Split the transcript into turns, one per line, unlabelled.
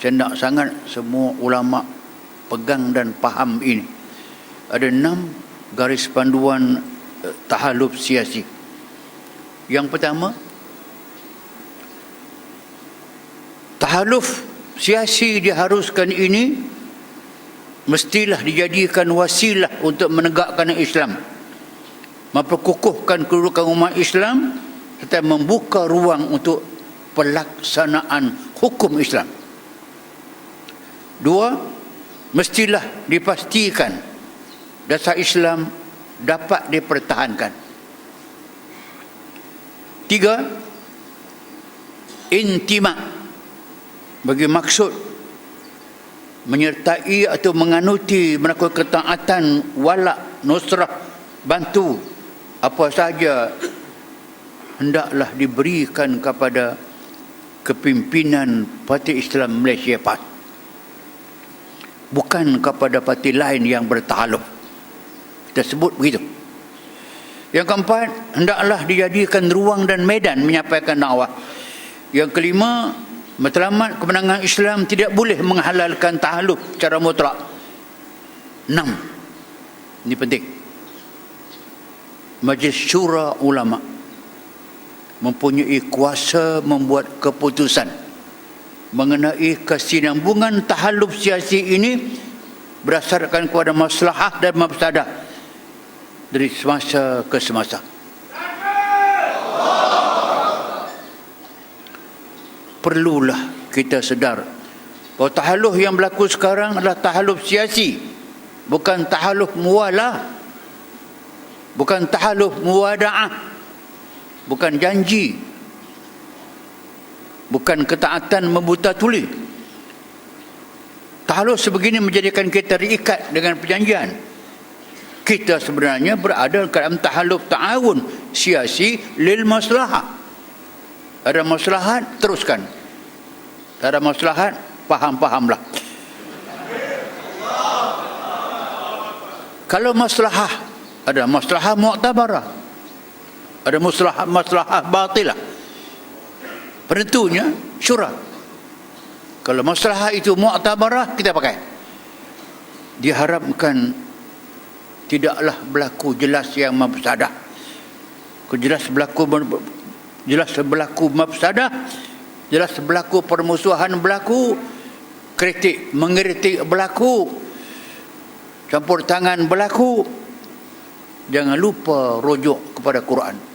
saya nak sangat semua ulama pegang dan faham ini. Ada enam garis panduan eh, tahaluf siasi. Yang pertama, tahaluf siasi diharuskan ini mestilah dijadikan wasilah untuk menegakkan Islam memperkukuhkan kedudukan umat Islam serta membuka ruang untuk pelaksanaan hukum Islam. Dua, mestilah dipastikan dasar Islam dapat dipertahankan. Tiga, intima bagi maksud menyertai atau menganuti melakukan ketaatan walak nusrah bantu apa saja hendaklah diberikan kepada kepimpinan Parti Islam Malaysia PAS bukan kepada parti lain yang bertahaluk kita sebut begitu. Yang keempat hendaklah dijadikan ruang dan medan menyampaikan dakwah. Yang kelima matlamat kemenangan Islam tidak boleh menghalalkan tahaluk secara mutlak. Enam. Ini penting. Majlis Syura Ulama mempunyai kuasa membuat keputusan mengenai kesinambungan tahaluf siasi ini berdasarkan kepada maslahah dan mafsadah dari semasa ke semasa. Perlulah kita sedar bahawa tahaluf yang berlaku sekarang adalah tahaluf siasi bukan tahaluf muwalah bukan tahaluf muwada'ah bukan janji bukan ketaatan membuta tuli. Tahaluf sebegini menjadikan kita terikat dengan perjanjian. Kita sebenarnya berada dalam tahaluf ta'awun siasi lil maslahah ada maslahat teruskan. Tak ada maslahat faham-fahamlah. Kalau maslahah ada maslahah mu'tabarah. Ada maslahah maslahah batilah penentunya syura kalau maslahah itu mu'tabarah kita pakai. Diharapkan tidaklah berlaku jelas yang mafsadah. Jelas berlaku jelas berlaku mafsadah jelas berlaku permusuhan berlaku kritik mengkritik berlaku campur tangan berlaku. Jangan lupa rujuk kepada Quran